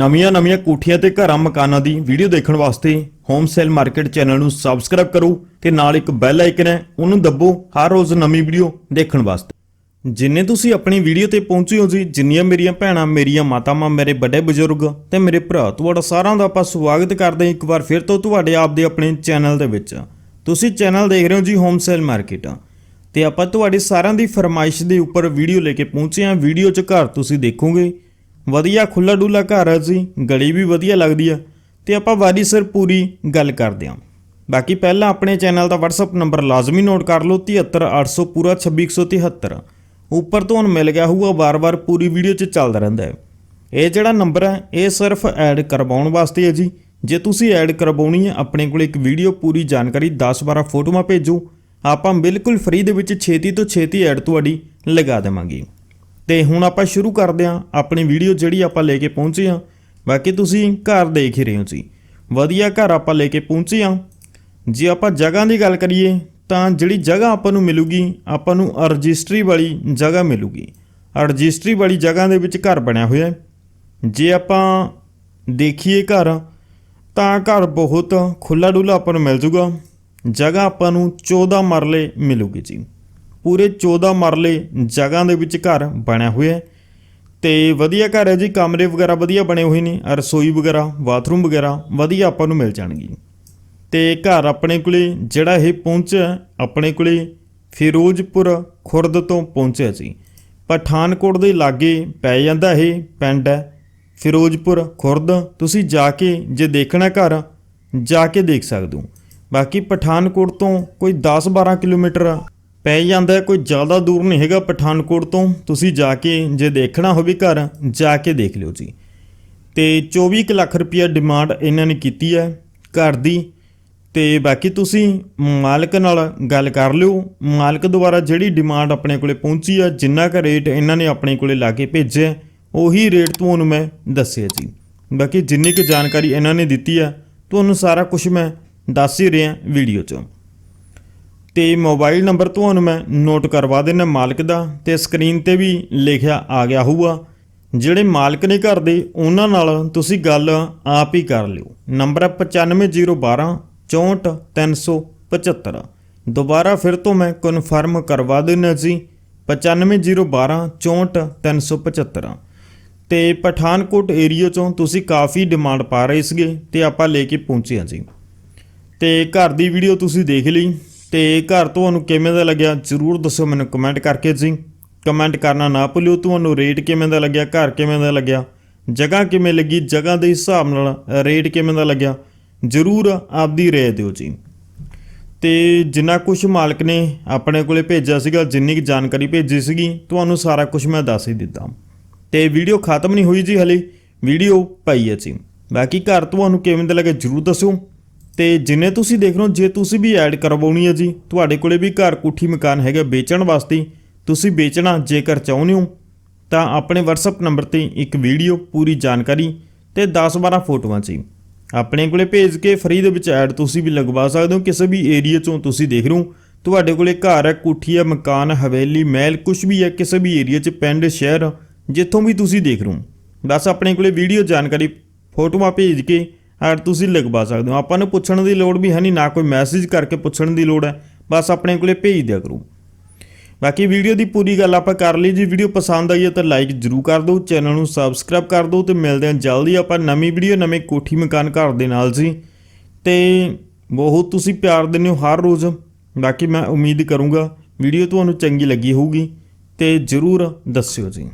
ਨਵੀਆਂ-ਨਵੀਆਂ ਕੋਠੀਆਂ ਤੇ ਘਰਾਂ ਮਕਾਨਾਂ ਦੀ ਵੀਡੀਓ ਦੇਖਣ ਵਾਸਤੇ ਹੋਮ ਸੇਲ ਮਾਰਕੀਟ ਚੈਨਲ ਨੂੰ ਸਬਸਕ੍ਰਾਈਬ ਕਰੋ ਤੇ ਨਾਲ ਇੱਕ ਬੈਲ ਆਈਕਨ ਹੈ, ਉਹਨੂੰ ਦੱਬੋ ਹਰ ਰੋਜ਼ ਨਵੀਂ ਵੀਡੀਓ ਦੇਖਣ ਵਾਸਤੇ। ਜਿੰਨੇ ਤੁਸੀਂ ਆਪਣੀ ਵੀਡੀਓ ਤੇ ਪਹੁੰਚੇ ਹੋ ਜੀ, ਜਿੰਨੀਆਂ ਮੇਰੀਆਂ ਭੈਣਾਂ, ਮੇਰੀਆਂ ਮਾਤਾਵਾਂ, ਮੇਰੇ ਵੱਡੇ ਬਜ਼ੁਰਗ ਤੇ ਮੇਰੇ ਭਰਾ, ਤੁਹਾਡਾ ਸਾਰਿਆਂ ਦਾ ਆਪਾਂ ਸਵਾਗਤ ਕਰਦੇ ਹਾਂ ਇੱਕ ਵਾਰ ਫਿਰ ਤੋਂ ਤੁਹਾਡੇ ਆਪ ਦੇ ਆਪਣੇ ਚੈਨਲ ਦੇ ਵਿੱਚ। ਤੁਸੀਂ ਚੈਨਲ ਦੇਖ ਰਹੇ ਹੋ ਜੀ ਹੋਮ ਸੇਲ ਮਾਰਕੀਟ ਤੇ ਆਪਾਂ ਤੁਹਾਡੇ ਸਾਰਿਆਂ ਦੀ ਫਰਮਾਇਸ਼ ਦੇ ਉੱਪਰ ਵੀਡੀਓ ਲੈ ਕੇ ਪਹੁੰਚੇ ਹਾਂ। ਵੀਡੀਓ 'ਚ ਘਰ ਤੁਸੀਂ ਦੇਖੋਗੇ। ਵਧੀਆ ਖੁੱਲਾ ਡੁੱਲਾ ਘਰ ਹੈ ਜੀ, ਗਲੀ ਵੀ ਵਧੀਆ ਲੱਗਦੀ ਆ। ਤੇ ਆਪਾਂ ਵਾਰੀ ਸਿਰ ਪੂਰੀ ਗੱਲ ਕਰਦੇ ਹਾਂ ਬਾਕੀ ਪਹਿਲਾਂ ਆਪਣੇ ਚੈਨਲ ਦਾ WhatsApp ਨੰਬਰ ਲਾਜ਼ਮੀ ਨੋਟ ਕਰ ਲਓ 73800 ਪੂਰਾ 26173 ਉੱਪਰ ਤੁਹਾਨੂੰ ਮਿਲ ਗਿਆ ਹੋਊਗਾ, ਵਾਰ-ਵਾਰ ਪੂਰੀ ਵੀਡੀਓ 'ਚ ਚੱਲਦਾ ਰਹਿੰਦਾ ਹੈ। ਇਹ ਜਿਹੜਾ ਨੰਬਰ ਹੈ, ਇਹ ਸਿਰਫ ਐਡ ਕਰਵਾਉਣ ਵਾਸਤੇ ਹੈ ਜੀ। ਜੇ ਤੁਸੀਂ ਐਡ ਕਰਵਾਉਣੀ ਹੈ, ਆਪਣੇ ਕੋਲ ਇੱਕ ਵੀਡੀਓ ਪੂਰੀ ਜਾਣਕਾਰੀ 10-12 ਫੋਟੋਆਂ ਭੇਜੋ। ਆਪਾਂ ਬਿਲਕੁਲ ਫ੍ਰੀ ਦੇ ਵਿੱਚ ਛੇਤੀ ਤੋਂ ਛੇਤੀ ਐਡ ਤੁਹਾਡੀ ਲਗਾ ਦੇਵਾਂਗੇ। ਤੇ ਹੁਣ ਆਪਾਂ ਸ਼ੁਰੂ ਕਰਦੇ ਹਾਂ ਆਪਣੀ ਵੀਡੀਓ ਜਿਹੜੀ ਆਪਾਂ ਲੈ ਕੇ ਪਹੁੰਚੇ ਹਾਂ। ਬਾਕੀ ਤੁਸੀਂ ਘਰ ਦੇਖ ਹੀ ਰਹੇ ਹੋ ਜੀ। ਵਧੀਆ ਘਰ ਆਪਾਂ ਲੈ ਕੇ ਪਹੁੰਚੇ ਹਾਂ। ਜੇ ਆਪਾਂ ਜਗ੍ਹਾ ਦੀ ਗੱਲ ਕਰੀਏ ਤਾਂ ਜਿਹੜੀ ਜਗ੍ਹਾ ਆਪਾਂ ਨੂੰ ਮਿਲੂਗੀ, ਆਪਾਂ ਨੂੰ ਰਜਿਸਟਰੀ ਵਾਲੀ ਜਗ੍ਹਾ ਮਿਲੂਗੀ। ਰਜਿਸਟਰੀ ਵਾਲੀ ਜਗ੍ਹਾ ਦੇ ਵਿੱਚ ਘਰ ਬਣਿਆ ਹੋਇਆ ਹੈ। ਜੇ ਆਪਾਂ ਦੇਖੀਏ ਘਰ, ਤਾਂ ਘਰ ਬਹੁਤ ਖੁੱਲਾ ਡੁੱਲਾ ਆਪਾਂ ਨੂੰ ਮਿਲ ਜੂਗਾ। ਜਗ੍ਹਾ ਆਪਾਂ ਨੂੰ 14 ਮਰਲੇ ਮਿਲੂਗੀ ਜੀ। ਪੂਰੇ 14 ਮਰਲੇ ਜਗ੍ਹਾ ਦੇ ਵਿੱਚ ਘਰ ਬਣਿਆ ਹੋਇਆ ਹੈ। ਤੇ ਵਧੀਆ ਘਰ ਹੈ ਜੀ, ਕਮਰੇ ਵਗੈਰਾ ਵਧੀਆ ਬਣੇ ਹੋਏ ਨੇ, ਰਸੋਈ ਵਗੈਰਾ, ਬਾਥਰੂਮ ਵਗੈਰਾ ਵਧੀਆ ਆਪਾਂ ਨੂੰ ਮਿਲ ਜਾਣਗੇ। ਤੇ ਘਰ ਆਪਣੇ ਕੋਲੇ ਜਿਹੜਾ ਇਹ ਪਹੁੰਚਿਆ ਆਪਣੇ ਕੋਲੇ ਫਿਰੋਜ਼ਪੁਰ ਖੁਰਦ ਤੋਂ ਪਹੁੰਚਿਆ ਸੀ ਪਠਾਨਕੋਟ ਦੇ ਲਾਗੇ ਪੈ ਜਾਂਦਾ ਇਹ ਪਿੰਡ ਹੈ, ਫਿਰੋਜ਼ਪੁਰ ਖੁਰਦ। ਤੁਸੀਂ ਜਾ ਕੇ ਜੇ ਦੇਖਣਾ ਘਰ, ਜਾ ਕੇ ਦੇਖ ਸਕਦੇ ਹੋ। ਬਾਕੀ ਪਠਾਨਕੋਟ ਤੋਂ ਕੋਈ 10-12 ਕਿਲੋਮੀਟਰ ਪੈ ਜਾਂਦਾ ਕੋਈ ਜ਼ਿਆਦਾ ਦੂਰ ਨਹੀਂ ਹੈਗਾ ਪਠਾਨਕੋਟ ਤੋਂ। ਤੁਸੀਂ ਜਾ ਕੇ ਜੇ ਦੇਖਣਾ ਹੋਵੇ ਘਰ, ਜਾ ਕੇ ਦੇਖ ਲਿਓ ਜੀ। ਤੇ 24 ਕੁ ਲੱਖ ਰੁਪਇਆ ਡਿਮਾਂਡ ਇਹਨਾਂ ਨੇ ਕੀਤੀ ਹੈ ਘਰ ਦੀ। ਤੇ ਬਾਕੀ ਤੁਸੀਂ ਮਾਲਕ ਨਾਲ ਗੱਲ ਕਰ ਲਿਓ। ਮਾਲਕ ਦੁਆਰਾ ਜਿਹੜੀ ਡਿਮਾਂਡ ਆਪਣੇ ਕੋਲੇ ਪਹੁੰਚੀ ਆ ਜਿੰਨਾ ਕੁ ਰੇਟ ਇਹਨਾਂ ਨੇ ਆਪਣੇ ਕੋਲੇ ਲਾ ਕੇ ਭੇਜਿਆ ਉਹੀ ਰੇਟ ਤੁਹਾਨੂੰ ਮੈਂ ਦੱਸਿਆ ਜੀ। ਬਾਕੀ ਜਿੰਨੀ ਕੁ ਜਾਣਕਾਰੀ ਇਹਨਾਂ ਨੇ ਦਿੱਤੀ ਆ ਤੁਹਾਨੂੰ ਸਾਰਾ ਕੁਝ ਮੈਂ ਦੱਸ ਹੀ ਰਿਹਾ ਵੀਡੀਓ 'ਚ। ਤੇ ਮੋਬਾਈਲ ਨੰਬਰ ਤੁਹਾਨੂੰ ਮੈਂ ਨੋਟ ਕਰਵਾ ਦੇਣਾ ਮਾਲਕ ਦਾ ਤੇ ਸਕਰੀਨ ਤੇ ਵੀ ਲਿਖਿਆ ਆ ਗਿਆ ਹੋਊਗਾ। ਜਿਹੜੇ ਮਾਲਕ ਨੇ ਘਰ ਦੇ, ਉਹਨਾਂ ਨਾਲ ਤੁਸੀਂ ਗੱਲ ਆਪ ਹੀ ਕਰ ਲਿਓ। ਨੰਬਰ ਹੈ 95012 64375 ਦੁਬਾਰਾ ਫਿਰ ਤੋਂ ਮੈਂ ਕਨਫਰਮ ਕਰਵਾ ਦੇਣਾ ਜੀ 95012 64375 ਤੇ ਪਠਾਨਕੋਟ ਏਰੀਆ ਚੋਂ ਤੁਸੀਂ ਕਾਫੀ ਡਿਮਾਂਡ ਪਾ ਰਹੇ ਸੀਗੇ ਤੇ ਆਪਾਂ ਲੈ ਕੇ ਪਹੁੰਚੇ ਹਾਂ ਜੀ। ਤੇ ਘਰ ਦੀ ਵੀਡੀਓ ਤੁਸੀਂ ਦੇਖ ਲਈ। ਤੇ ਘਰ ਤੁਹਾਨੂੰ ਕਿਵੇਂ ਦਾ ਲੱਗਿਆ? ਜਰੂਰ ਦੱਸੋ ਮੈਨੂੰ ਕਮੈਂਟ ਕਰਕੇ ਜੀ। ਕਮੈਂਟ ਕਰਨਾ ਨਾ ਭੁੱਲਿਓ, ਤੁਹਾਨੂੰ ਰੇਟ ਕਿਵੇਂ ਦਾ ਲੱਗਿਆ, ਘਰ ਕਿਵੇਂ ਦਾ ਲੱਗਿਆ? ਜਗ੍ਹਾ ਕਿਵੇਂ ਲੱਗੀ? ਜਗ੍ਹਾ ਦੇ ਹਿਸਾਬ ਨਾਲ ਰੇਟ ਕਿਵੇਂ ਦਾ ਲੱਗਿਆ? ਜਰੂਰ ਆਪਦੀ ਰਾਏ ਦਿਓ ਜੀ। ਤੇ ਜਿੰਨਾ ਕੁਝ ਮਾਲਕ ਨੇ ਆਪਣੇ ਕੋਲੇ ਭੇਜਿਆ ਸੀਗਾ, ਜਿੰਨੀ ਕੁ ਜਾਣਕਾਰੀ ਭੇਜੀ ਸੀਗੀ, ਤੁਹਾਨੂੰ ਸਾਰਾ ਕੁਝ ਮੈਂ ਦੱਸ ਹੀ ਦਿੱਤਾ। ਤੇ ਵੀਡੀਓ ਖਤਮ ਨਹੀਂ ਹੋਈ ਜੀ ਹਲੇ। ਵੀਡੀਓ ਪਈ ਹੈ ਜੀ। ਬਾਕੀ ਘਰ ਤੁਹਾਨੂੰ ਕਿਵੇਂ ਦਾ ਲੱਗਾ ਜਰੂਰ ਦੱਸੋ ਤੇ ਜਿੰਨੇ ਤੁਸੀਂ ਦੇਖ ਰਹੇ ਹੋ, ਜੇ ਤੁਸੀਂ ਵੀ ਐਡ ਕਰਵਾਉਣੀ ਹੈ ਜੀ, ਤੁਹਾਡੇ ਕੋਲੇ ਵੀ ਘਰ ਕੋਠੀ ਮਕਾਨ ਹੈਗਾ ਵੇਚਣ ਵਾਸਤੇ, ਤੁਸੀਂ ਵੇਚਣਾ ਜੇਕਰ ਚਾਹੁੰਦੇ ਹੋ, ਤਾਂ ਆਪਣੇ WhatsApp ਨੰਬਰ ਤੇ ਇੱਕ ਵੀਡੀਓ ਪੂਰੀ ਜਾਣਕਾਰੀ ਤੇ 10-12 ਫੋਟੋਆਂ ਜੀ ਆਪਣੇ ਕੋਲੇ ਭੇਜ ਕੇ ਫ੍ਰੀ ਦੇ ਵਿੱਚ ਐਡ ਤੁਸੀਂ ਵੀ ਲਗਵਾ ਸਕਦੇ ਹੋ, ਕਿਸੇ ਵੀ ਏਰੀਆ ਚੋਂ ਤੁਸੀਂ ਦੇਖ ਰਹੇ ਹੋ, ਤੁਹਾਡੇ ਕੋਲੇ ਘਰ ਹੈ, ਕੋਠੀ ਹੈ, ਮਕਾਨ, ਹਵੇਲੀ, ਮਹਿਲ ਕੁਝ ਵੀ ਹੈ, ਕਿਸੇ ਵੀ ਏਰੀਆ 'ਚ, ਪਿੰਡ, ਸ਼ਹਿਰ, ਜਿੱਥੋਂ ਵੀ ਤੁਸੀਂ ਦੇਖ ਰਹੇ ਹੋ। ਬਸ ਆਪਣੇ ਕੋਲੇ ਵੀਡੀਓ ਜਾਣਕਾਰੀ, ਫੋਟੋਆਂ ਭੇਜ ਕੇ ਐਡ ਤੁਸੀਂ ਲਗਵਾ ਸਕਦੇ ਹੋ। ਆਪਾਂ ਨੂੰ ਪੁੱਛਣ ਦੀ ਲੋੜ ਵੀ ਹੈ ਨਹੀਂ, ਨਾ ਕੋਈ ਮੈਸੇਜ ਕਰਕੇ ਪੁੱਛਣ ਦੀ ਲੋੜ ਹੈ। ਬਸ ਆਪਣੇ ਕੋਲੇ ਭੇਜ ਦਿਆ ਕਰੋ। ਬਾਕੀ ਵੀਡੀਓ ਦੀ ਪੂਰੀ ਗੱਲ ਆਪਾਂ ਕਰ ਲਈ। ਜੀ ਵੀਡੀਓ ਪਸੰਦ ਆਈ ਹੈ ਤਾਂ ਲਾਈਕ ਜਰੂਰ ਕਰ ਦਿਓ, ਚੈਨਲ ਨੂੰ ਸਬਸਕ੍ਰਾਈਬ ਕਰ ਦਿਓ ਤੇ ਮਿਲਦੇ ਹਾਂ ਜਲਦੀ। ਆਪਾਂ ਨਵੀਂ ਵੀਡੀਓ, ਨਵੇਂ ਕੋਠੀ ਮਕਾਨ ਘਰ ਦੇ ਨਾਲ ਜੀ ਤੇ ਬਹੁਤ ਤੁਸੀਂ ਪਿਆਰ ਦਿੰਦੇ ਹੋ ਹਰ ਰੋਜ਼। ਬਾਕੀ ਮੈਂ ਉਮੀਦ ਕਰੂੰਗਾ ਵੀਡੀਓ ਤੁਹਾਨੂੰ ਚੰਗੀ ਲੱਗੀ ਹੋਊਗੀ ਤੇ ਜਰੂਰ ਦੱਸਿਓ ਜੀ।